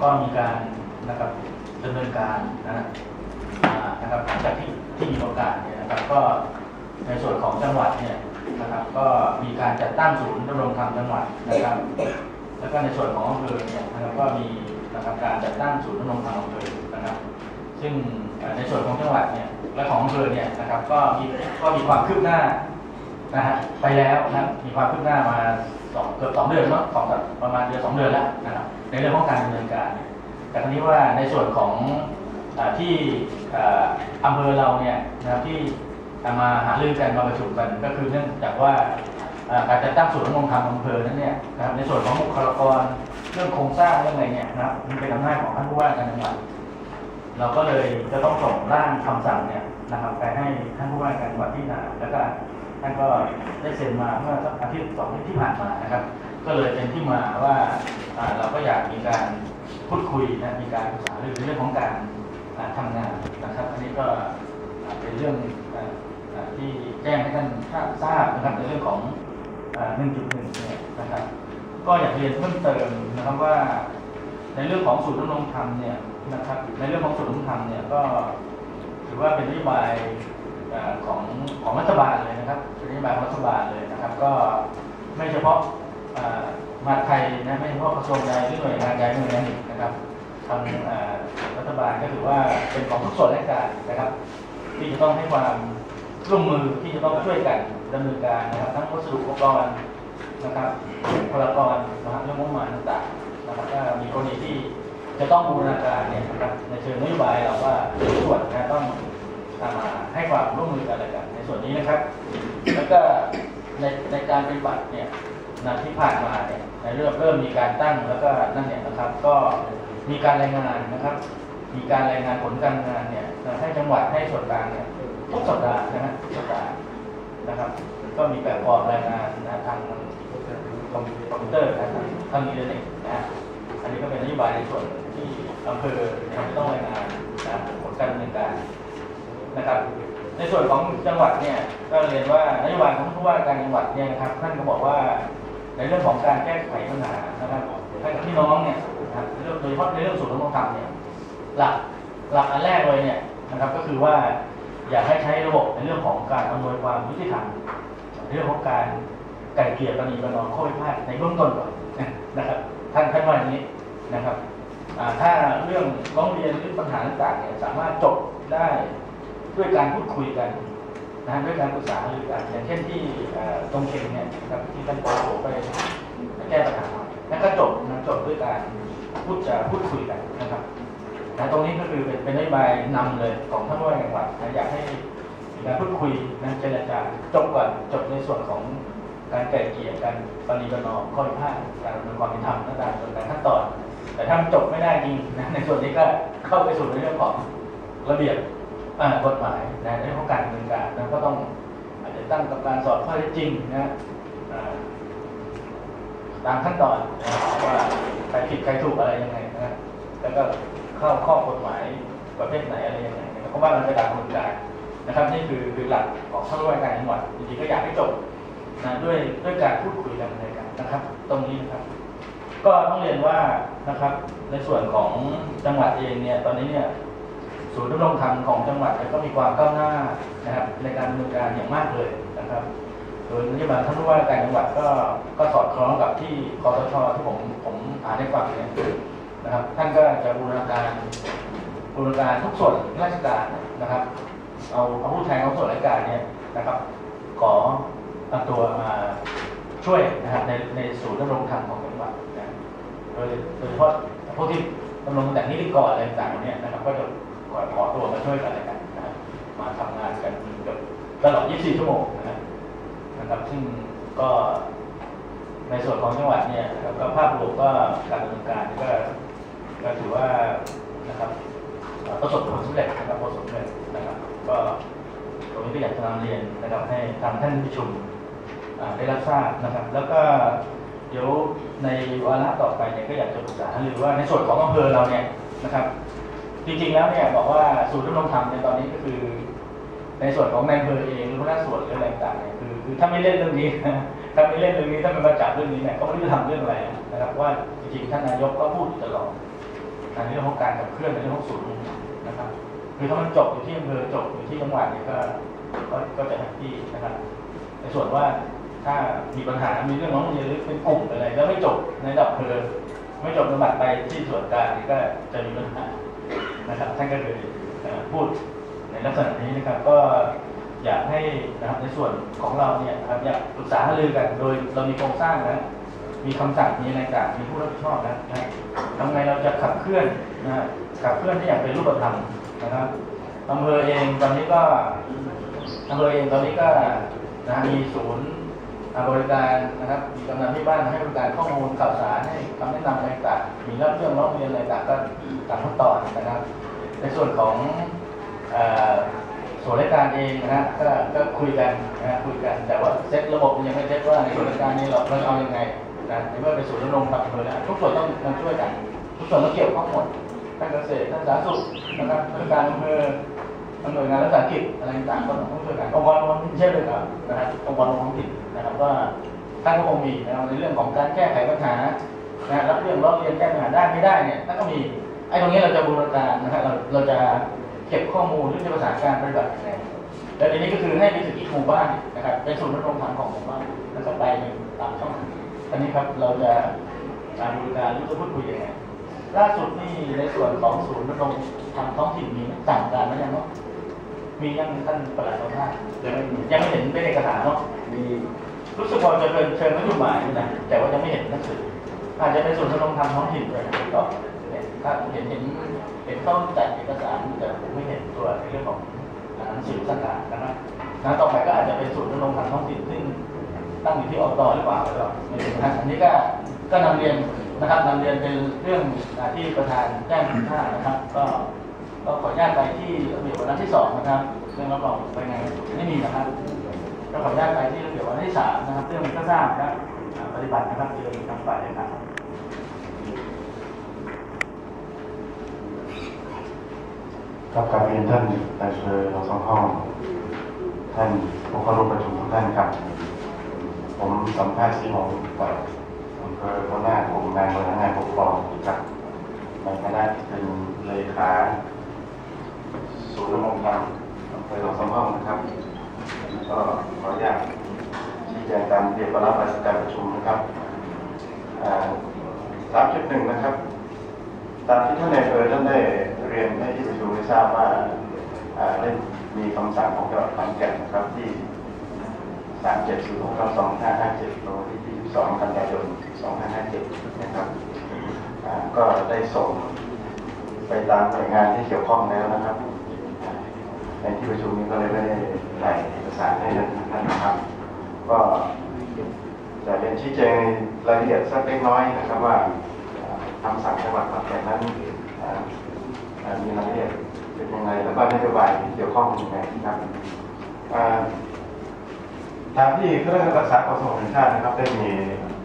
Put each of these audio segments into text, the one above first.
ก็มีการนะครับดำเนินการนะนะครับหลังจากที่ที่มีโอกาสเนี่ยนะครับก็ในส่วนของจังหวัดเนี่ยนะครับก็มีการจัดตั้งศูนย์ดำรงธรรมจังหวัดนะครับ แล้วก็ในส่วนของอำเภอเนี่ยนะครับก็มีนะครับการจัดตั้งศูนย์ดำรงธรรมอำเภอนะครับ ซึ่งในส่วนของจังหวัดเนี่ยและของอำเภอเนี่ยนะครับก็มีก็มีความคืบหน้านะฮะไปแล้วนะครับมีความคืบหน้ามา สองเกือบสองเดือนเนาะสองประมาณเดือนสองเดือนแล้วนะครับในเรื่องของการดำเนินการ แต่คราวนี้ว่าในส่วนของอที่อำเภอเราเนี่ยนะครับที่มาหารือกันมาประชุมกันก็คือเนื่องจากว่าการจัดตั้งศูนย์ดำรงธรรมอำเภอนั้นเนี่ยนะครับในส่วนของบุคลากรเรื่องโครงสร้างเรื่องอะไรเนี่ยนะครับมันเป็นอำนาจของท่านผู้ว่าการจังหวัดเราก็เลยจะต้องส่งร่างคำสั่งเนี่ยนะครับไปให้ท่านผู้ว่าการจังหวัดที่นาแล้วก็ ท่านก็ได้เซ็นมาเมื่อสักอาทิตย์สองอาทิตย์ที่ผ่านมานะครับ ก็เลยเป็นที่มาว่าเราก็อยากมีการพูดคุยนะมีการปรึกษาเรื่องเรื่องของการอ่าทำงานนะครับอันนี้ก็เป็นเรื่องที่แจ้งให้ท่านทราบนะครับในเรื่องของ 1.1เนี่ยนะครับ ก็อยากเรียนเพิ่มเติมนะครับว่า ในเรื่องของศูนย์ดำรงธรรมเนี่ยนะครับ ในเรื่องของศูนย์ดำรงธรรมเนี่ยก็ถือว่าเป็นนโยบาย ของของรัฐบาลเลยนะครับนโยบายของรัฐบาลเลยนะครับ ก็ไม่เฉพาะอ่อมาไทยนะไม่เฉพาะกระทรวงใดหรือหน่วยงานใดหน่วยงานหนึ่งนะครับทางอ่อรัฐบาลก็ถือว่าเป็นของทุกส่วนราชการนะครับ ที่จะต้องให้ความร่วมมือที่จะต้องช่วยกันดำเนินการนะครับ ทั้งวัสดุอุปกรณ์นะครับบุคลากรนะครับเรื่องงบประมาณต่างๆนะครับถ้ามีกรณีที่จะต้องบูรณาการเนี่ยนะครับในเชิงนโยบายเราว่าส่วนนะต้อง ให้ความร่วมมือกันและกัน ในส่วนนี้นะครับ แล้วก็ในในการปฏิบัติเนี่ยนะที่ผ่านมาเนี่ยในเริ่มเริ่มมีการตั้งแล้วก็นั่นเนี่ยนะครับ ก็มีการรายงานนะครับ มีการรายงานผลการงานเนี่ยให้จังหวัดให้ส่วนกลางเนี่ยทุกสัปดาห์นะฮะสัปดาห์นะครับ ก็มีแบบฟอร์มรายงานนะทางคอมพิวเตอร์นะทางอินเทอร์เน็ตนะฮะอันนี้ก็เป็นนโยบายในส่วนที่อำเภอต้องรายงานนะผลการดำเนินการ นะครับ ในส่วนของจังหวัดเนี่ยก็เรียนว่านโยบายของผู้ว่าการจังหวัดเนี่ยนะครับท่านก็บอกว่าในเรื่องของการแก้ไขปัญหานะครับให้กับพี่น้องเนี่ยนะครับเรื่องโดยเฉพาะในเรื่องศูนย์ดำรงธรรมเนี่ยหลักหลักอันแรกเลยเนี่ยนะครับก็คือว่าอยากให้ใช้ระบบในเรื่องของการอำนวยความยุติธรรมเรื่องของการไกล่เกลี่ยประนีประนอมข้อพิพาทในเบื้องต้นก่อนนะครับท่านท่านว่าอย่างนี้นะครับถ้าเรื่องร้องเรียนหรือปัญหาต่างๆเนี่ยสามารถจบได้ ด้วยการพูดคุยกันนะด้วยการปรึกษาหรือกันอย่างเช่นที่ตรงเข็มเนี่ยนะครับที่ท่านปอโไปแก้ปัญหาแล้วก็จบนะจบด้วยการพูดจาพูดคุยกันนะครับนะตรงนี้ก็คือเป็นเป็นนโยบายนำเลยของท่านผู้ว่าจังหวัดนะอยากให้มีการพูดคุยนะเจรจาจบก่อนจบในส่วนของการไกล่เกลี่ยการปณีประนอมข้อพิพาทการดำเนินความเป็นธรรมต่างๆส่วนการขั้นตอน แต่ถ้าจบไม่ได้จริงนะในส่วนนี้ก็เข้าไปสู่ในเรื่องของระเบียบ กฎหมายนะในเรื่องของการดำเนินการนะก็ต้องอาจจะตั้งกรรมการสอบข้อเท็จจริงนะตามขั้นตอนนะว่าใครผิดใครถูกอะไรยังไงนะแล้วก็เข้าข้อกฎหมายประเภทไหนอะไรยังไงนะเพราะว่ามันเป็นหลักกระบวนการนะครับ นี่คือคือหลักของท่านผู้ว่าการจังหวัดจริงๆก็อยากให้จบนะด้วยด้วยการพูดคุยกันในกันนะครับ ตรงนี้นะครับ ก็ต้องเรียนว่านะครับ ในส่วนของจังหวัดเองเนี่ยตอนนี้เนี่ย ศูนย์ดำรงธรรมของจังหวัดก็มีความก้าวหน้านะครับในการดำเนินการอย่างมากเลยนะครับ โดยนโยบายท่านผู้ว่าการจังหวัดก็ก็สอดคล้องกับที่คอสชที่ผมผมอ่านให้ฟังเนี่ยนะครับ ท่านก็จะบูรณาการบูรณาการทุกส่วนราชการนะครับ เอาเอาผู้แทนของส่วนราชการเนี่ยนะครับ ขอเอาตัวมาช่วยนะครับในในศูนย์ดำรงธรรมของจังหวัดนะโดยโดยเฉพาะพวกที่ดำรงตำแหน่งนิติกรอะไรต่างๆเนี่ยนะครับก็จะ ขอขอตัวมาช่วยกันอะไรกันนะครับมาทำงานกันเกือบตลอด 24 ชั่วโมงนะครับนะครับซึ่งก็ในส่วนของจังหวัดเนี่ยนะครับก็ภาพรวมก็การดำเนินการก็ก็ถือว่านะครับประสบผลสำเร็จนะครับประสบผลสำเร็จนะครับ ก็ตรงนี้ก็อยากจะนำเรียนนะครับให้ทางท่านผู้ชมได้รับทราบนะครับ แล้วก็เดี๋ยวในวาระต่อไปเนี่ยก็อยากจะปรึกษาหรือว่าในส่วนของอำเภอเราเนี่ยนะครับ จริงๆแล้วเนี่ยบอกว่าศูนย์ดำรงธรรมในตอนนี้ก็คือ ในส่วนของนายอำเภอเองหรือหัวหน้าส่วนหรืออะไรต่างๆเนี่ยคือคือถ้าไม่เล่นเรื่องนี้ถ้าไม่เล่นเรื่องนี้ถ้าไม่มาจับเรื่องนี้เนี่ยก็ไม่รู้จะทำเรื่องอะไรนะครับ ว่าจริงๆท่านนายกก็พูดอยู่ตลอดในเรื่องของการขับเคลื่อนในเรื่องของศูนย์นะครับคือถ้ามันจบอยู่ที่อำเภอจบอยู่ที่จังหวัดเนี่ยก็ก็จะแฮปปี้นะครับในส่วนว่าถ้ามีปัญหา มีเรื่องน้องเรียนหรือเป็นกลุ่มอะไร แล้วไม่จบในระดับอำเภอไม่จบระบัดไปที่ส่วนกลางนี่ก็จะมีปัญหา นะครับท่านก็เลยพูดในลักษณะนี้นะครับก็อยากให้นะครับในส่วนของเราเนี่ยนะครับอยากปรึกษาหารือกันโดยเรามีโครงสร้างนะมีคำสั่งมีอะไรต่างมีผู้รับผิดชอบนะนะทำไงเราจะขับเคลื่อนนะขับเคลื่อนได้อย่างเป็นรูปธรรมนะครับอำเภอเองตอนนี้ก็อำเภอเองตอนนี้ก็นะมีศูนย์ บริการนะครับมีกำนันที่บ้านให้บริการข้อมูลข่าวสารให้คำแนะนำอะไรต่างมีรับเรื่องร้องเรียนอะไรต่างก็ตามขั้นตอนนะครับ ในส่วนของส่วนราชการเองนะฮะก็ก็คุยกันนะฮะคุยกันแต่ว่าเซ็ตระบบยังไม่เซ็ตว่าในส่วนราชการนี้เราเราจะเอายังไงนะในเมื่อเป็นศูนย์ดำรงธรรมอำเภอแล้วทุกส่วนต้องมาช่วยกัน ทุกส่วนต้องเกี่ยวข้องหมดทั้งเกษตรทั้งสาธารณสุขนะครับราชการอำเภอทั้งหน่วยงานรัฐวิสาหกิจอะไรต่างๆก็ต้องช่วยกันองค์กรปกครองท้องถิ่นเช่นเดียวกันนะครับองค์กรปกครองท้องถิ่น นะครับว่าท่านก็คงมีนะครับในเรื่องของการแก้ไขปัญหานะรับเรื่องร้องเรียนแก้ปัญหาได้ไม่ได้เนี่ยท่านก็มีไอ้ตรงนี้เราจะบูรณาการนะครับเราเราจะเก็บข้อมูลหรือจะประสานการปฏิบัติแล้วทีนี้ก็คือให้ไปถึงอีกหมู่บ้านนะครับเป็นศูนย์ดำรงธรรมของหมู่บ้านแล้วก็ไปตามช่องทางอันนี้ครับเราจะการบริการหรือจะพูดคุยยังไงล่าสุดนี่ในส่วนของศูนย์ดำรงทางท้องถิ่นมีไหมสั่งการไหมยังเนาะมียังท่านประหลัดของท่านยังไม่มียังไม่เห็นเป็นเอกสารเนาะมี รู้สึกว่าจะเป็นเชิญนโยบายนะแต่ว่ายังไม่เห็นหนังสืออาจจะเป็นศูนย์ดำรงทางท้องถิ่นด้วยก็เนี่ยถ้าเห็นเห็นเห็นต้องจัดเอกสารแต่ผมไม่เห็นตัวในเรื่องของหนังสือสังกัดนะครับนะต่อไปก็อาจจะเป็นศูนย์ดำรงทางท้องถิ่นซึ่งตั้งอยู่ที่อบตหรือเปล่าก็ไม่รู้นะอันนี้ก็ก็นำเรียนนะครับนำเรียนเป็นเรื่องอาที่ประธานแจ้งคุณท่านะครับ ก็ก็ขออนุญาตไปที่ระเบียบวันที่สองนะครับเรื่องรับรองไปไงไม่มีนะครับ ก็ขออนุญาตไปที่เบียบวันที่สามนะครับเรื่องก็ทราบนะครับปฏิบัตินะครับเจอทางฝ่ายเลยครับกับการเรียนท่านนายเภอหนองสองห้องท่านผู้เข้าร่วมประชุมทุกท่านครับ ผมสัมภาษณ์สีหมองกับอำเภอหัวหน้าของงานบริหารงานปกครองครับในคณะเป็นเลขาศูนย์ดำรงธรรมอำเภอหนองสองห้องนะครับแล้วก็ขออนุญาตชี้แจงตามเรียบรับราชการประชุมนะครับสามจุดหนึ่งนะครับ ตามที่ท่านนายอำเภอท่านได้เรียนให้ที่ประชุมได้ทรา บว่าได้มีคำสั่งของจังหวัดขอนแก่นนะครับที่ 3706 2557ลงที่ 22 กันยายน 2557 นะครับก็ได้ส่งไปตามหน่วยงานที่เกี่ยวข้องแล้วนะครับ ในที่ประชุมนี้ก็เลยไม่ได้ถ่ายเอกสารให้ท่านนะครับ ก็จะเรียนชี้แจงรายละเอียดสักเล็กน้อยนะครับว่าคำสั่งจังหวัดขอนแก่นนั้นมีรายละเอียด เป็นยังไงแล้วก็นโยบายที่เกี่ยวข้องเป็นยังไงนะครับตามที่คณะรักษาความสงบแห่งชาตินะครับ ได้มี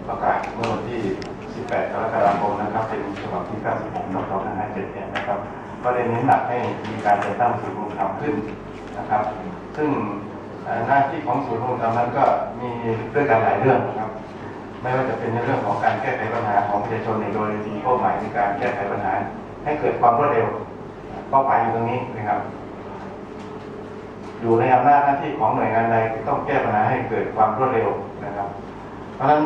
ประกาศเมื่อวันที่ 18 กรกฎาคมนะครับ เป็นฉบับที่ 96น2557เนี่ยนะครับก็ได้เน้นหนักให้มีการจัดตั้งศูนย์รวมธรรมขึ้นนะครับ ซึ่งหน้าที่ของศูนย์รวมธรรมนั้นก็มีด้วยกันหลายเรื่องนะครับไม่ว่าจะเป็นในเรื่องของการแก้ไขปัญหาของประชาชนในโดยมีเป้าหมายในการแก้ไขปัญหา ให้เกิดความรวดเร็ว เป้าหมายอยู่ตรงนี้นะครับ อยู่ในอำนาจหน้าที่ของหน่วยงานใดต้องแก้ปัญหาให้เกิดความรวดเร็วนะครับ เพราะฉะนั้น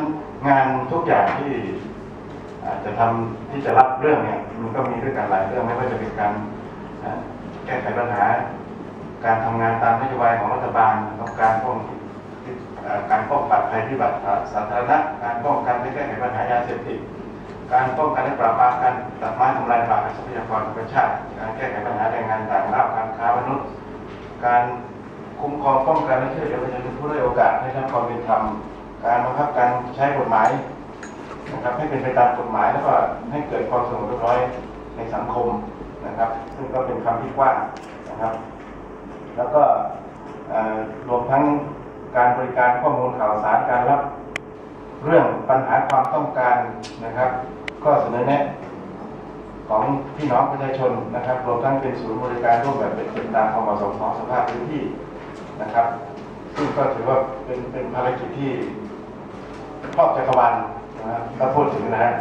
งานทุกอย่างที่อาจจะทำที่จะรับเรื่องเนี่ยมันก็มีด้วยกันหลายเรื่องไม่ว่าจะเป็นการแก้ไขปัญหา การทำงานตามนโยบายของรัฐบาลต้องการป้องการป้องกันภัยพิบัติสาธารณะการป้องกันและแก้ไขปัญหายาเสพติด การป้องกันและปราบปรามการตัดไม้ทำลายป่าทรัพยากรธรรมชาติ การแก้ไขปัญหาแรงงานต่างด้าวการค้ามนุษย์ การคุ้มครองป้องกันและช่วยเหลือประชาชนผู้ด้อยโอกาสให้ได้รับความเป็นธรรม การบังคับการใช้กฎหมายนะครับให้เป็นไปตามกฎหมายแล้วก็ให้เกิดความสงบเรียบร้อยในสังคมนะครับ ซึ่งก็เป็นคำที่กว้างนะครับ แล้วก็รวมทั้งการบริการข้อมูลข่าวสารการรับเรื่องปัญหาความต้องการนะครับ ข้อเสนอแนะของพี่น้องประชาชนนะครับ รวมทั้งเป็นศูนย์บริการร่วมแบบเป็นไปตามความเหมาะสมของสภาพพื้นที่นะครับ ซึ่งก็ถือว่าเป็นเป็นภารกิจที่ครอบจักรวาลนะครับถ้าพูดถึงนะฮะ